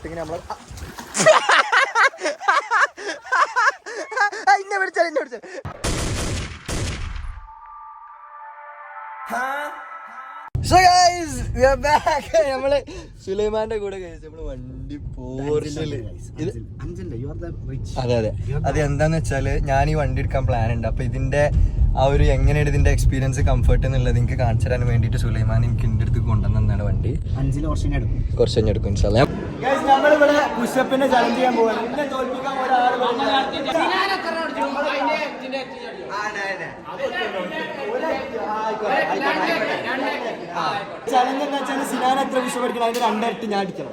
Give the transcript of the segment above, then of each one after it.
ഷോട്ടിങ്ങിന് നമ്മൾ ഇന്നെ വിളിച്ചാൽ ഇന്നെ വിളിച്ചാൽ so guys, we are back നമ്മൾ സുലൈമാന്റെ കൂടെ കഴിച്ചു നമ്മൾ വണ്ടി ഇത് അതെ അതെ. അത് എന്താന്ന് വെച്ചാൽ ഞാൻ ഈ വണ്ടി എടുക്കാൻ പ്ലാൻ ഉണ്ട്. അപ്പൊ ഇതിന്റെ ആ ഒരു എങ്ങനെയാണ് ഇതിന്റെ എക്സ്പീരിയൻസ് കംഫർട്ട് എന്നുള്ളത് എനിക്ക് കാണിച്ചു തരാൻ വേണ്ടിട്ട് സുലൈമാൻ എനിക്ക് എന്റെ അടുത്ത് കൊണ്ടുവന്നാണ് വണ്ടി. അഞ്ചിൽ കുറച്ച് കഴിഞ്ഞ് എടുക്കും. നമ്മളിവിടെ ചലഞ്ച് ചെയ്യാൻ പോവാണ്. എന്നെ തോൽപ്പിക്കാൻ ഒരാൾ ചലഞ്ച് എന്താ വെച്ചാൽ സിനാൻ എത്ര പുഷപ്പ് അടിക്കണം? അതിന്റെ രണ്ടരട്ടി ഞാൻ അടിക്കണം.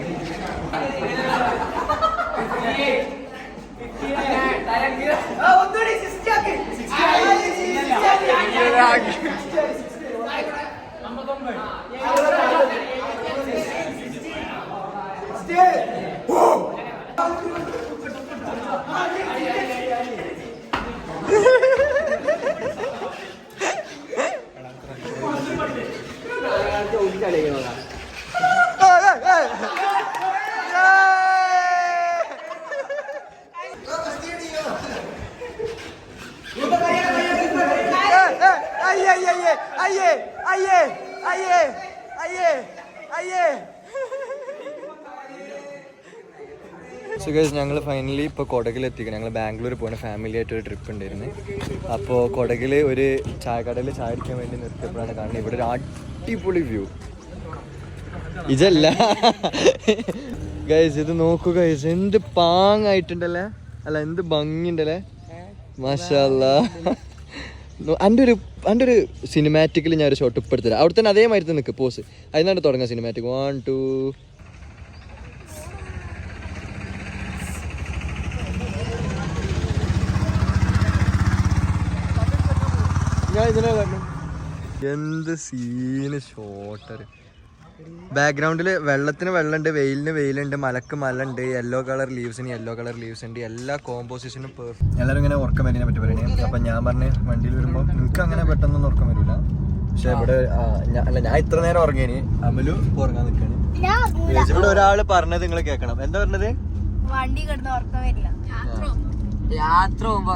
Milagre. സോ ഗൈസ് ഞങ്ങൾ ഫൈനലി ഇപ്പോൾ കൊടകിൽ എത്തിക്കണം ഞങ്ങൾ ബാംഗ്ലൂർ പോകുന്ന ഫാമിലി ആയിട്ട് ഒരു ട്രിപ്പ് ഉണ്ടായിരുന്നു. അപ്പോൾ കൊടകിൽ ഒരു ചായക്കടയിൽ ചായ അടിക്കാൻ വേണ്ടി നിർത്തിയപ്പോഴാണ് കാണുന്നത്. ഇവിടെ ഒരു അടിപൊളി വ്യൂ ഇതല്ല. ഗൈസ് ഇത് നോക്കൂ ഗൈസ് എന്ത് പാങ്ങായിട്ടുണ്ടല്ലേ? അല്ല എന്ത് ഭംഗിണ്ടല്ലേ മാഷല്ല എന്റെ ഒരു എന്റെ ഒരു സിനിമാറ്റിക്കിൽ ഞാൻ ഒരു ഷോട്ട് ഇപ്പം എടുത്തരാം അവിടെ തന്നെ അതേമാതിരി തന്നെ നിൽക്ക് പോസ് അതിനാണ് തുടങ്ങുക സിനിമാറ്റിക് വൺ ടു ഞാൻ ഇതിനെ പറഞ്ഞു എന്ത് സീന് ഷോട്ടർ ബാക്ക്ഗ്രൗണ്ടിൽ വെള്ളത്തിന് വെള്ളമുണ്ട് വെയിലിന് വെയിലുണ്ട് മലക്ക് മല ഉണ്ട് യെല്ലോ കളർ ലീവ്സിന് യെല്ലോ കളർ ലീവ്സ് ഉണ്ട് എല്ലാ കോമ്പോസിഷനും പെർഫെക്റ്റ് എല്ലാവരും ഇങ്ങനെ ഉറക്കം വരുന്നതിനെ പറ്റി പറയുന്നത് അപ്പം ഞാൻ പറഞ്ഞ് വണ്ടിയിൽ വരുമ്പോൾ നിങ്ങൾക്ക് അങ്ങനെ പെട്ടെന്നൊന്നും ഉറക്കം വരില്ല. പക്ഷെ ഇവിടെ അല്ല ഞാൻ ഇത്ര നേരം ഉറങ്ങിയേനി അമലു ഉറങ്ങാൻ നിൽക്കാണ് ഇവിടെ ഒരാൾ പറഞ്ഞത് നിങ്ങൾ കേൾക്കണം. എന്താ പറഞ്ഞത്? വണ്ടി കിടന്ന് ഉറക്കം വരില്ല. യാത്ര പോകുമ്പോ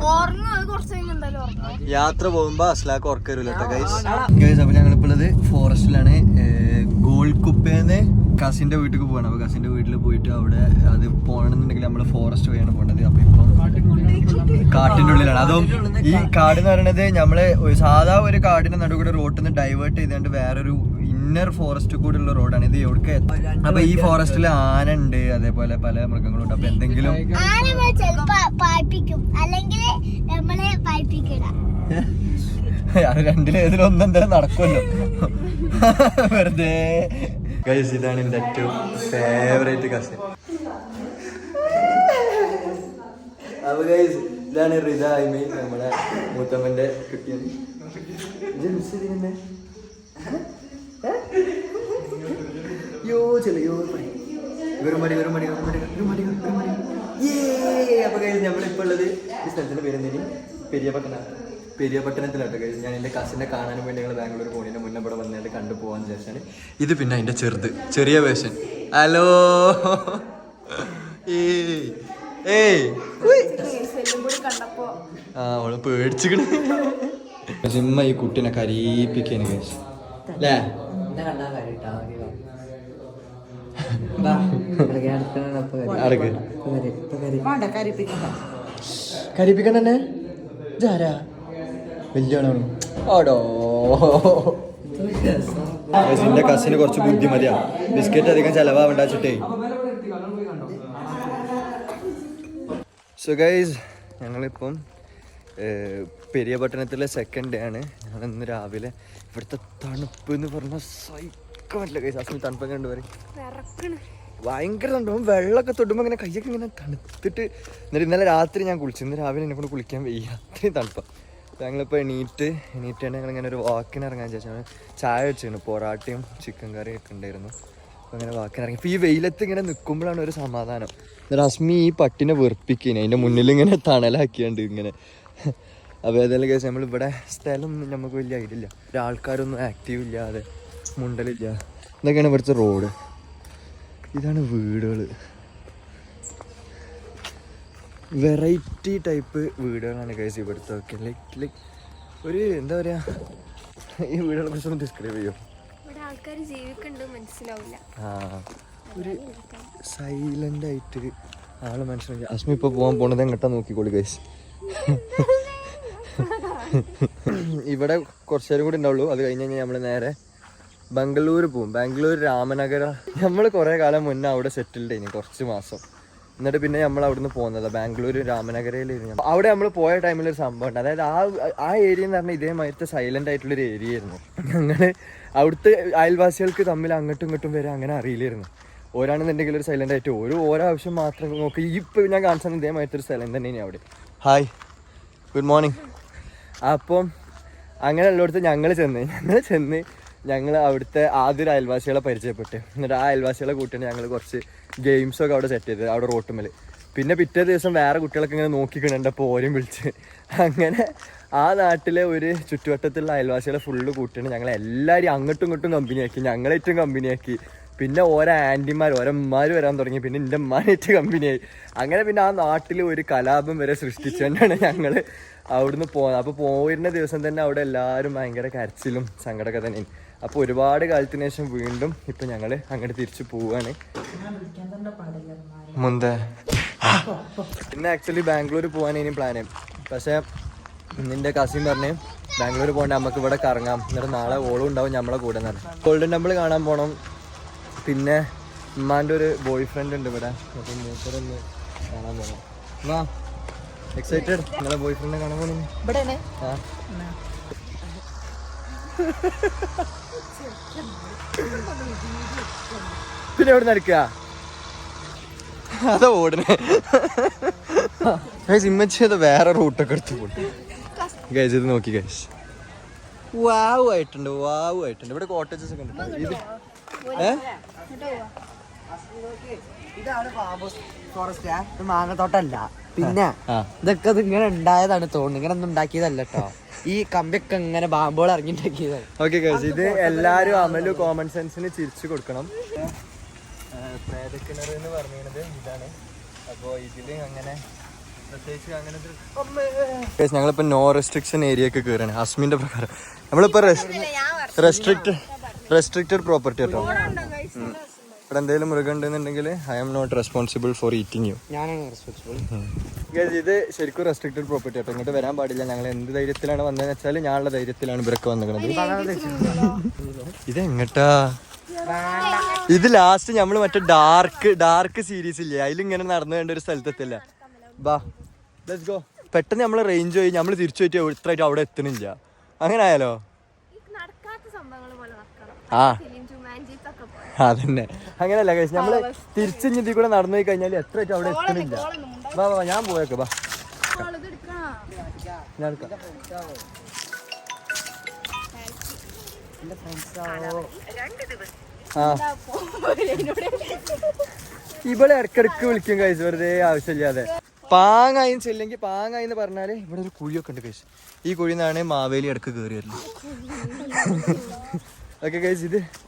യാത്ര പോകുമ്പോ അസ്ലാക്ക് ഉറക്കം ഗൈസ് ഗൈസ് അപ്പൊ ഞങ്ങളിപ്പോൾ ഉള്ളത് ഫോറസ്റ്റിലാണ് ഗോൾക്കുപ്പേന്ന് കസിന്റെ വീട്ടിൽ പോകണം അപ്പൊ കസിന്റെ വീട്ടിൽ പോയിട്ട് അവിടെ അത് പോകണമെന്നുണ്ടെങ്കിൽ നമ്മൾ ഫോറസ്റ്റ് വഴിയാണ് പോകേണ്ടത് അപ്പൊ ഇപ്പം കാട്ടിന്റെ ഉള്ളിലാണ് അതും ഈ കാട് എന്ന് പറയുന്നത് നമ്മൾ ഒരു സാധാ ഒരു കാടിന്റെ നടുവിടെ റോട്ടിൽ നിന്ന് ഡൈവേർട്ട് ചെയ്തുകൊണ്ട് വേറൊരു ഇന്നർ ഫോറസ്റ്റ് കൂടെ ഉള്ള റോഡാണ് ഇത് എവിടെ അപ്പൊ ഈ ഫോറസ്റ്റിൽ ആന ഉണ്ട് അതേപോലെ പല മൃഗങ്ങളും ഉണ്ട് അപ്പൊ എന്തെങ്കിലും അത് രണ്ടിലേതിലും ഒന്നും എന്തായാലും നടക്കുമല്ലോ. വെറുതെ. ഗൈസ് ഇതാണ് എന്റെ ഏറ്റവും ഫേവറേറ്റ് കസിൻ അപ്പൊ ഗൈസ് ഇതാണ് റിത ഐമി നമ്മുടെ മൂത്തമ്മന്റെ കുട്ടിയാണ് ഇത് miss ചെയ്തിരുന്നെ? ഏ? യോ ചെല യോ പണി. വെറും മടി വെറും മടി വെറും മടി വെറും മടി വെറും മടി. ഏ അപ്പൊ കഴിഞ്ഞ് നമ്മളിപ്പോ ഉള്ളത് ഈ സ്ഥലത്തിന്റെ പേരെന്തേനി പെരിയപട്ടണ പെരിയപട്ടണത്തിലാട്ടോ കഴിഞ്ഞ് ഞാൻ എന്റെ കസിനെ കാണാൻ വേണ്ടി ഞങ്ങൾ ബാംഗ്ലൂർ പോകുന്നതിന് മുന്നേ ഇവിടെ വന്നിട്ട് കണ്ടു പോവാൻ വിചാരിച്ചാണ്. ഇത് പിന്നെ അതിന്റെ ചെറുത് ചെറിയ വേഷൻ ഹലോ ഏയ് ആ അവൾ പേടിച്ചിക്കണ്. സിമ്മ ഈ കുട്ടീനെ കരീപ്പിക്കാന് കേസ് അല്ലേ കരീപ്പിക്കണ്ട. തന്നെ ഇതാരാ? വലിയാണോ ഓടോ എന്റെ കസിന് കുറച്ച് ബുദ്ധിമതിയാ. ബിസ്ക്കറ്റ് അധികം ചെലവാവണ്ട വെച്ചിട്ടേ. സോ ഗൈസ് ഞങ്ങളിപ്പം പെരിയ പട്ടണത്തിലെ സെക്കൻഡ് ഡേ ആണ്. ഞങ്ങൾ ഇന്ന് രാവിലെ ഇവിടുത്തെ തണുപ്പ് എന്ന് പറഞ്ഞാൽ സഹിക്കാൻ പറ്റില്ല കൈസ് അസ്മി തണുപ്പൊക്കെ ഉണ്ട് പറയും ഭയങ്കര തണുപ്പ്. വെള്ളമൊക്കെ തൊടുമ്പോൾ ഇങ്ങനെ കയ്യൊക്കെ ഇങ്ങനെ തണുത്തിട്ട് എന്നിട്ട് ഇന്നലെ രാത്രി ഞാൻ കുളിച്ചു. ഇന്ന് രാവിലെ എന്നെ കൊണ്ട് കുളിക്കാൻ വയ്യ. അത്രയും തണുപ്പാണ് ഞങ്ങളിപ്പോൾ എണീറ്റ് എണീറ്റ് ഞങ്ങൾ ഇങ്ങനെ ഒരു വാക്കിന് ഇറങ്ങാൻ ചോദിച്ചാൽ ചായ വെച്ചിരുന്നു പൊറാട്ടയും ചിക്കൻ കറിയും ഒക്കെ ഉണ്ടായിരുന്നു. അപ്പോൾ അങ്ങനെ വാക്കിന് ഇറങ്ങി. ഇപ്പോൾ ഈ വെയിലത്ത് ഇങ്ങനെ നിൽക്കുമ്പോഴാണ് ഒരു സമാധാനം. എന്നിട്ട് അസ്മി ഈ പട്ടിനെ വെറുപ്പിക്കുന്നു അതിന്റെ മുന്നിൽ ഇങ്ങനെ തണലാക്കിയാണ്ട് ഇങ്ങനെ. അപ്പോൾ ഏതായാലും കേസ് നമ്മൾ ഇവിടെ സ്ഥലം നമുക്ക് വലിയ ഐഡിയ ഇല്ല. ഒരാൾക്കാരൊന്നും ആക്റ്റീവ് ഇല്ലാതെ മുണ്ടലില്ല ഇതൊക്കെയാണ് ഇവിടുത്തെ റോഡ്. ഇതാണ് വീടുകൾ വെറൈറ്റി ടൈപ്പ് വീടുകളാണ് കഴിച്ചത് ഇവിടുത്തെ ഒക്കെ ലൈക്ക് ലൈക്ക് ഒരു എന്താ പറയാ? ഈ വീടുകളെ കുറിച്ച് ഒന്ന് ഡിസ്ക്രൈബ് ചെയ്യോ? ഇവിടെ ആൾക്കാർ ജീവിക്കുന്നുണ്ട് മനസ്സിലാവില്ല ആ. ഒരു സൈലന്റ് ആയിട്ട് ആൾ മനസ്സിലാക്കി അസ്മി ഇപ്പൊ പോകാൻ പോണത് എങ്ങട്ടാ നോക്കിക്കോളി ഗൈസ് ഇവിടെ കുറച്ചേരും കൂടി ഉണ്ടാവുള്ളൂ. അത് കഴിഞ്ഞ് കഴിഞ്ഞാൽ നമ്മൾ നേരെ ബംഗളൂർ പോകും ബാംഗ്ലൂർ രാമനഗര. നമ്മൾ കുറേ കാലം മുന്നേ അവിടെ സെറ്റിൽഡ് കഴിഞ്ഞു കുറച്ച് മാസം. എന്നിട്ട് പിന്നെ നമ്മൾ അവിടുന്ന് പോകുന്നത് ബാംഗ്ലൂർ രാമനഗരയിലിരുന്നു. അവിടെ നമ്മൾ പോയ ടൈമിൽ ഒരു സംഭവം ഉണ്ട്. അതായത് ആ ആ ഏരിയ എന്ന് പറഞ്ഞാൽ ഇതേമാതിരത്തെ സൈലന്റ് ആയിട്ടുള്ളൊരു ഏരിയ ആയിരുന്നു. ഞങ്ങൾ അവിടുത്തെ അയൽവാസികൾക്ക് തമ്മിൽ അങ്ങോട്ടും ഇങ്ങോട്ടും വരെ അങ്ങനെ അറിയില്ലായിരുന്നു. ഓരാണെന്നുണ്ടെങ്കിൽ ഒരു സൈലന്റ് ആയിട്ട് ഓരോ ഓരോ ആവശ്യം മാത്രം നോക്കി. ഇപ്പം ഞാൻ കാണിച്ചത് ഇതേമാതിരത്തെ ഒരു സൈലന്റ് തന്നെയാണ് അവിടെ. ഹായ് ഗുഡ് മോർണിംഗ് അപ്പം അങ്ങനെ ഉള്ളിടത്ത് ഞങ്ങൾ ചെന്ന് ഞങ്ങൾ ചെന്ന് ഞങ്ങൾ അവിടുത്തെ ആദ്യ അയൽവാസികളെ പരിചയപ്പെട്ട്. എന്നിട്ട് ആ അയൽവാസികളെ കൂട്ടിയാണ് ഞങ്ങൾ കുറച്ച് ഗെയിംസൊക്കെ അവിടെ സെറ്റ് ചെയ്തത് അവിടെ റോട്ടുമ്മൽ പിന്നെ പിറ്റേ ദിവസം വേറെ കുട്ടികളൊക്കെ ഇങ്ങനെ നോക്കിക്കണുണ്ട് അപ്പോൾ ഓരും വിളിച്ച്. അങ്ങനെ ആ നാട്ടിലെ ഒരു ചുറ്റുവട്ടത്തുള്ള അയൽവാസികളെ ഫുള്ള് കൂട്ടിയാണ് ഞങ്ങൾ എല്ലാവരും അങ്ങോട്ടും ഇങ്ങോട്ടും കമ്പനിയാക്കി ഞങ്ങളേറ്റവും കമ്പനിയാക്കി പിന്നെ ഓരോ ആന്റിമാർ ഓരോമാർ വരാൻ തുടങ്ങി. പിന്നെ എന്റെ ഉമ്മാനേറ്റ് കമ്പനിയായി അങ്ങനെ പിന്നെ ആ നാട്ടിൽ ഒരു കലാപം വരെ സൃഷ്ടിച്ചുകൊണ്ടാണ് ഞങ്ങൾ അവിടുന്ന് പോകുന്നത് അപ്പോൾ പോയിരുന്ന ദിവസം തന്നെ അവിടെ എല്ലാവരും ഭയങ്കര കരച്ചിലും സങ്കടമൊക്കെ തന്നെയാണ്. അപ്പോൾ ഒരുപാട് കാലത്തിന് ശേഷം വീണ്ടും ഇപ്പം ഞങ്ങൾ അങ്ങോട്ട് തിരിച്ചു പോവാണ്. മുന്തേ. പിന്നെ ആക്ച്വലി ബാംഗ്ലൂർ പോകാൻ ഇനി പ്ലാൻ പക്ഷേ നിന്റെ കസിൻ പറഞ്ഞ് ബാംഗ്ലൂർ പോകണ്ട നമുക്ക് ഇവിടെ കറങ്ങാം. എന്നിട്ട് നാളെ ഓളും ഉണ്ടാവും നമ്മളെ കൂടെ എന്ന് ഗോൾഡൻ ടെമ്പിൾ കാണാൻ പോകണം പിന്നെ ഉമ്മാന്റെ ഒരു ബോയ് ഫ്രണ്ട് ഉണ്ട് ഇവിടെ. അപ്പം മൂപ്പരൊന്ന് കാണാൻ പോകണം എക്സൈറ്റഡ് നിങ്ങളെ ബോയ് ഫ്രണ്ടിനെ കാണാൻ പോകണം ഇവിടെ ആ. പിന്നെ എവിടെ നടക്കുക അതാ ഓടണേ ഇമ്മച്ചി അത് വേറെ റൂട്ടൊക്കെ എടുത്ത് പോട്ടെ ഗൈസ് ഇത് നോക്കി ഗൈസ് വാവ് ആയിട്ടുണ്ട് വാവ് ആയിട്ടുണ്ട്. ഇവിടെ കോട്ടേജസ് ഒക്കെ ഉണ്ട്. ഇത് ഇതാണ് ഫോറസ്റ്റ് ഇത് മാങ്ങത്തോട്ടല്ല. പിന്നെ ഇതൊക്കെ ഇങ്ങനെ ഉണ്ടായതാണ് തോന്നുന്നു. ഇങ്ങനെ ഒന്നും ഉണ്ടാക്കിയതല്ല കേട്ടോ ഈ കമ്പിയൊക്കെ ഇങ്ങനെ ബാമ്പുകൾ ഇറങ്ങി ഉണ്ടാക്കിയതാണ് ഓക്കെ കേസ് ഇത് എല്ലാരും അമലു കോമൺ സെൻസിന് ചിരിച്ചു കൊടുക്കണം. പ്രേതക്കിണർ എന്ന് പറഞ്ഞത് ഇതാണ്. അപ്പോൾ ഇതിൽ അങ്ങനെ ഞങ്ങളിപ്പോ നോ റെസ്ട്രിക്ഷൻ ഏരിയ ഒക്കെ കയറാണ് അസ്മിന്റെ പ്രകാരം. നമ്മളിപ്പോ റെസ്ട്രിക്ട് റെസ്ട്രിക്റ്റഡ് പ്രോപ്പർട്ടി കേട്ടോ. ഇവിടെ എന്തെങ്കിലും മൃഗം ഉണ്ടെന്നുണ്ടെങ്കിൽ I am not responsible for eating you ഞാനാണ് റെസ്പോൺസിബിൾ ഇത് ശരിക്കും റെസ്ട്രിക്റ്റഡ് പ്രോപ്പർട്ടി കേട്ടോ ഇങ്ങോട്ട് വരാൻ പാടില്ല. ഞങ്ങൾ എന്ത് ധൈര്യത്തിലാണ് വന്നതെന്ന് വെച്ചാൽ ഞാനുള്ള ധൈര്യത്തിലാണ് ഇവരൊക്കെ വന്നിരിക്കുന്നത്. ഇത് എങ്ങട്ടാ? ഇത് ലാസ്റ്റ് നമ്മൾ മറ്റേ ഡാർക്ക് ഡാർക്ക് സീരീസ് ഇല്ലേ? അതിലിങ്ങനെ നടന്നു വേണ്ട ഒരു സ്ഥലത്തെത്തില്ല. ബാ ലെറ്റ്സ് ഗോ പെട്ടെന്ന് നമ്മൾ റേഞ്ച് പോയി. നമ്മൾ തിരിച്ചു പോയിട്ട് ഇത്രയായിട്ട് അവിടെ എത്തണില്ല അങ്ങനെ ആയാലോ? ആ ഫിലിം ജുമാൻജീസ് ഒക്കെ പോലെ അതന്നെ. അങ്ങനെയല്ല കഴിച്ച് നമ്മൾ തിരിച്ചിഞ്ഞിതി കൂടെ നടന്നു പോയി കഴിഞ്ഞാൽ എത്ര അവിടെ എത്തുന്നില്ല. വാ വാ ഞാൻ പോയേക്ക് വാ. ഞാൻ ഇവിടെ ഇടക്കിടക്ക് വിളിക്കും കഴിച്ചു വെറുതെ ആവശ്യമില്ലാതെ. പാങ്ങായി ചെല്ലെങ്കിൽ പാങ്ങായി എന്ന് പറഞ്ഞാൽ ഇവിടെ ഒരു കുഴിയൊക്കെ ഉണ്ട് കഴിച്ചു ഈ കുഴിന്നാണ് മാവേലി ഇടയ്ക്ക് കയറി വരുന്നത് ഓക്കെ കഴിച്ച് ഇത്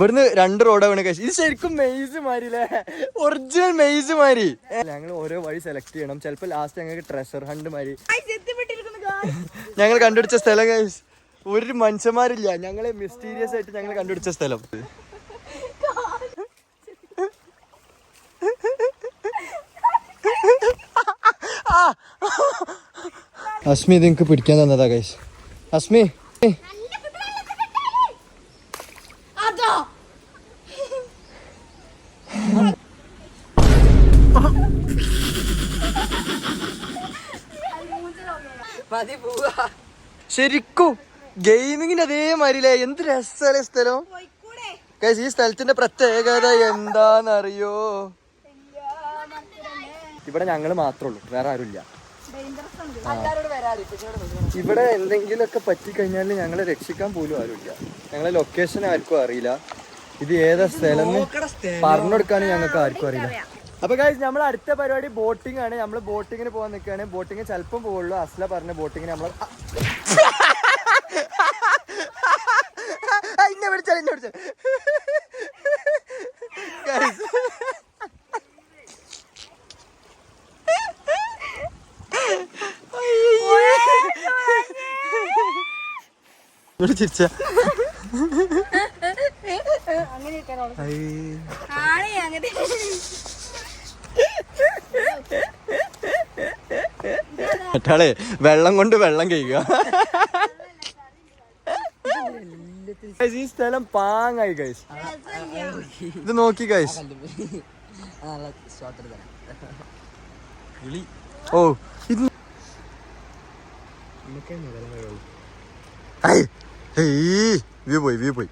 ഇവിടുന്ന് രണ്ട് റോഡ് വേണം കഴിച്ചു ഇത് ശരിക്കും മെയ്സ് മാരില്ലേ? ഒറിജിനൽ മെയ്സ് മാരി. ഞങ്ങൾ ഓരോ വഴി സെലക്ട് ചെയ്യണം. ചിലപ്പോൾ ലാസ്റ്റ് ഞങ്ങൾക്ക് ട്രഷർ ഹണ്ട് മാരി. ഞങ്ങൾ കണ്ടുപിടിച്ച സ്ഥലം guys, ഒരു മനുഷ്യന്മാരില്ല. ഞങ്ങളെ മിസ്റ്റീരിയസ് ആയിട്ട് ഞങ്ങൾ കണ്ടുപിടിച്ച സ്ഥലം. അസ്മി ഇത് എനിക്ക് പിടിക്കാൻ തന്നതാ കൈസ് അസ്മി അതോ മതി പോവാ ശരിക്കും ഗെയിമിങ്ങിന്റെ അതേമാതിരില്ലേ എന്ത് രസമല്ലേ സ്ഥലം? ഈ സ്ഥലത്തിന്റെ പ്രത്യേകത എന്താന്നറിയോ ഇവിടെ ഞങ്ങൾ മാത്രമേ ഉള്ളൂ വേറെ ആരുമില്ല. ഇവിടെ എന്തെങ്കിലുമൊക്കെ പറ്റിക്കഴിഞ്ഞാൽ ഞങ്ങളെ രക്ഷിക്കാൻ പോലും ആരുമില്ല. ഞങ്ങളെ ലൊക്കേഷൻ ആർക്കും അറിയില്ല. ഇത് ഏതാ സ്ഥലം പറഞ്ഞു കൊടുക്കാനും ഞങ്ങൾക്ക് ആർക്കും അറിയില്ല. അപ്പൊ ഗൈസ് നമ്മൾ അടുത്ത പരിപാടി ബോട്ടിംഗ് ആണ്. നമ്മൾ ബോട്ടിങ്ങിന് പോകാൻ നിൽക്കുകയാണ് ബോട്ടിങ് ചിലപ്പം പോകുള്ളൂ അസ്ല പറഞ്ഞ ബോട്ടിങ്ങിന് നമ്മൾ ഇന്നെ വിളിച്ചാൽ ഇന്നെ വിളിച്ചാൽ ഗൈസ് ഇവിടെ ചിരിച്ച മറ്റാളെ വെള്ളം കൊണ്ട് വെള്ളം കഴിക്കുക. ഈ സ്ഥലം പാങ്ങായി ഗൈസ് ഇത് നോക്കി ഗൈസ് ഓ ഇത് വ്യൂ പോയി വ്യൂ പോയി.